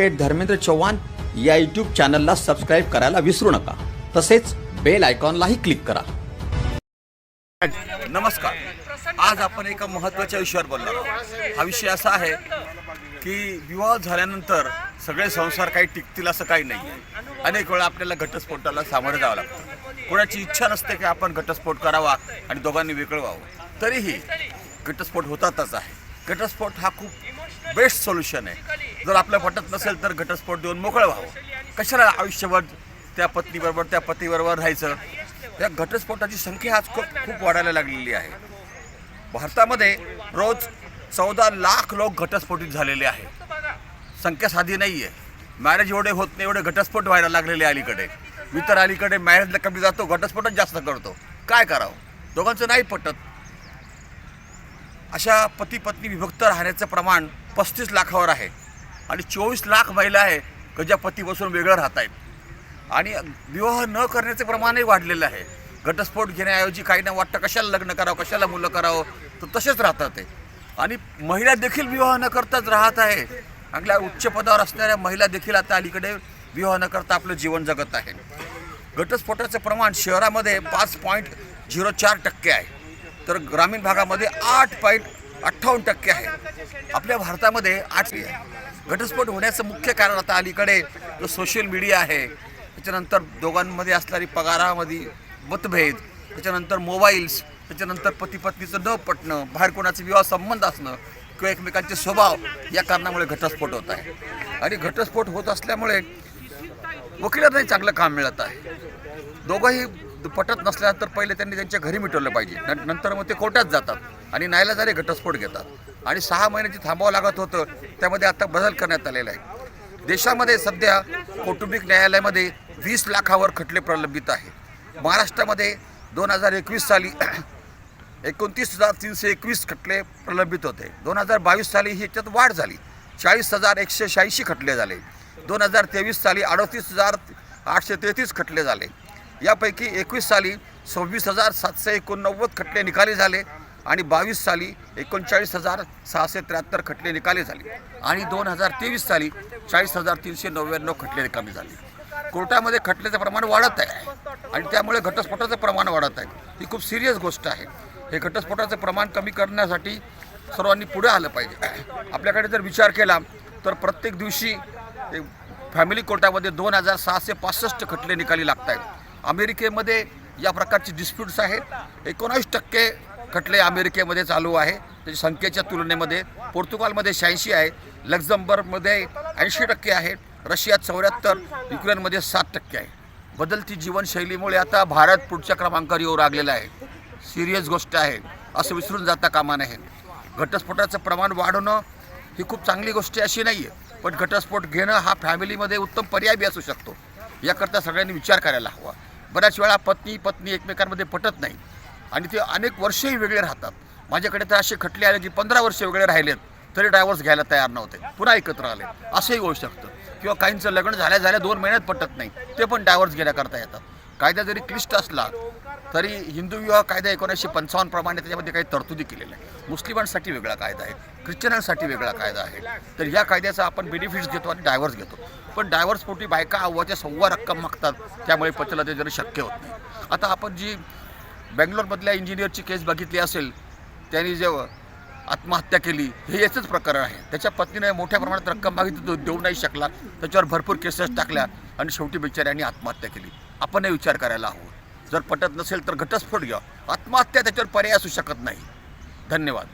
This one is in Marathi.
ॲडव्होकेट धर्मेंद्र चव्हाण या यूट्यूब चॅनलला सबस्क्राईब करायला विसरू नका. तसेच बेल आयकॉनलाही क्लिक करा. नमस्कार. आज आपण एका महत्त्वाच्या विषयावर बोलणार हा विषय असा आहे की विवाह झाल्यानंतर सगळे संसार काही टिकतील असं काही नाही आहे. अनेक वेळा आपल्याला घटस्फोटाला सामोरं जावं लागतं. कोणाची इच्छा नसते की आपण घटस्फोट करावा आणि दोघांनी वेगळं व्हावं. तरीही घटस्फोट होतातच आहे. घटस्फोट हा खूप बेस्ट सोल्युशन आहे. जर आपलं पटत नसेल तर घटस्फोट देऊन मोकळं व्हावं. कशाला आयुष्यभर त्या पत्नीबरोबर त्या पतीबरोबर राहायचं? या घटस्फोटाची संख्या आज खूप खूप वाढायला लागलेली आहे. भारतामध्ये रोज चौदा लाख लोक घटस्फोटित झालेले आहेत. संख्या साधी नाही आहे मॅरेज एवढे होत नाही एवढे घटस्फोट व्हायला लागलेले आहे अलीकडे. मी तर अलीकडे मॅरेजला कमी जातो घटस्फोटच जास्त करतो. काय करावं? दोघांचं नाही पटत. अशा पती पत्नी विभक्त राहण्याचं प्रमाण पस्तीस लाखावर आहे. आणि चोवीस लाख महिला आहे गजापतीपासून ज्या पतीपासून वेगळं राहत आहेत आणि विवाह न करण्याचे प्रमाणही वाढलेलं आहे. घटस्फोट घेण्याऐवजी काही ना वाटतं कशाला लग्न करावं कशाला मुलं करावं तर तसेच राहतात ते. आणि महिला देखील विवाह न करताच राहत आहे. आपल्या उच्च पदावर असणाऱ्या महिला देखील आता अलीकडे विवाह न करता आपलं जीवन जगत आहे. घटस्फोटाचं प्रमाण शहरामध्ये पाच पॉईंट झिरो चार टक्के आहे. तर ग्रामीण भागामध्ये आठ पॉईंट अठ्ठावन्न टक्के आहे. आपल्या भारतामध्ये आठ आहे घटस्फोट होण्याचं मुख्य कारण आता अलीकडे जो सोशल मीडिया आहे त्याच्यानंतर दोघांमध्ये असणारी पगारामध्ये मतभेद त्याच्यानंतर मोबाईल्स त्याच्यानंतर पती पत्नीचं न पटणं बाहेर कोणाचं विवाह संबंध असणं किंवा एकमेकांचे स्वभाव या कारणामुळे घटस्फोट होत आहे. आणि घटस्फोट होत असल्यामुळे वकिलांनाही चांगलं काम मिळत आहे. दोघंही पटत नसल्यानंतर पहिले त्यांनी त्यांच्या घरी मिटवलं पाहिजे. न- नंतर मग ते कोर्टात जातात आणि न्यायालयाद्वारे घटस्फोट घेतात. आणि सहा महिन्याची थांबावं लागत होतं त्यामध्ये आता बदल करण्यात आलेला आहे. देशामध्ये सध्या कौटुंबिक न्यायालयामध्ये वीस लाखावर खटले प्रलंबित आहे महाराष्ट्रामध्ये दोन हजार एकवीस साली एकोणतीस हजार तीनशे एकवीस खटले प्रलंबित होते. दोन हजार बावीस साली ही याच्यात वाढ झाली. चाळीस हजार एकशे शहाऐंशी खटले झाले. दोन हजार तेवीस साली अडतीस हजार आठशे तेहतीस खटले झाले. यापैकी एकवीस साली सव्वीस हजार सातशे एकोणनव्वद खटले निकाली झाले. आणि बावीस साली एकोणचाळीस हजार सहाशे त्र्याहत्तर खटले निकाली झाले. आणि दोन हजार तेवीस साली चाळीस हजार तीनशे नव्याण्णव खटले निकामी झाले. कोर्टामध्ये खटल्याचं प्रमाण वाढत आहे आणि त्यामुळे घटस्फोटाचं प्रमाण वाढत आहे. ही खूप सिरियस गोष्ट आहे. हे घटस्फोटाचं प्रमाण कमी करण्यासाठी सर्वांनी पुढे आलं पाहिजे. आपल्याकडे जर विचार केला तर प्रत्येक दिवशी फॅमिली कोर्टामध्ये दोन हजार सहाशे पासष्ट खटले निकाली लागत आहेत अमेरिकेमध्ये या प्रकारची डिस्प्यूट्स आहेत. एकोणावीस टक्के खटले अमेरिकेमध्ये चालू आहे. त्याच्या संख्येच्या तुलनेमध्ये पोर्तुगालमध्ये शहाऐंशी आहे लक्झमबर्गमध्ये ऐंशी टक्के आहे रशियात चौऱ्याहत्तर युक्रेनमध्ये सात टक्के आहे. बदलती जीवनशैलीमुळे आता भारत पुढच्या क्रमांकावर येऊ लागलेला आहे. सिरियस गोष्ट आहे असं विसरून जाता कामा नये. घटस्फोटाचं प्रमाण वाढवणं ही खूप चांगली गोष्ट आहे अशी नाही आहे पण घटस्फोट घेणं हा फॅमिलीमध्ये उत्तम पर्याय बी असू शकतो. याकरता सगळ्यांनी विचार करायला हवा. बऱ्याच वेळा पत्नी पत्नी एकमेकांमध्ये पटत नाही. आणि ते अनेक वर्षही वेगळे राहतात. माझ्याकडे तर असे खटले आले की पंधरा वर्ष वेगळे राहिलेत तरी डायव्हर्स घ्यायला तयार नव्हते. पुन्हा एकत्र आले. असंही होऊ शकतं. किंवा काहींचं लग्न झाल्या झाल्या दोन महिन्यात पटत नाही. ते पण डायव्हर्स घेण्याकरता येतात. कायदा जरी क्लिष्ट असला तरी हिंदू विवाह कायदा एकोणीसशे पंचावन्न प्रमाणे त्याच्यामध्ये काही तरतुदी केलेल्या आहेत. मुस्लिमांसाठी वेगळा कायदा आहे. ख्रिश्चनांसाठी वेगळा कायदा आहे. तर या कायद्याचा आपण बेनिफिट्स घेतो आणि डायव्हर्स घेतो. पण डायव्हर्स पोटी बायका अव्वाच्या सव्वा रक्कम मागतात. त्यामुळे पतीला ते जरी शक्य होत नाही. आता आपण जी बँगलोरमधल्या इंजिनियरची केस बघितली असेल त्यांनी जे आत्महत्या केली हे याचंच प्रकरण आहे. त्याच्या पत्नीने मोठ्या प्रमाणात रक्कम मागितली तो देऊ नाही शकला. त्याच्यावर भरपूर केसेस टाकल्या आणि शेवटी बिचाऱ्यांनी आत्महत्या केली. आपणही विचार करायला हवं. जर पटत नसेल तर घटस्फोट घ्या. आत्महत्या त्याच्यावर पर्याय असू शकत नाही. धन्यवाद.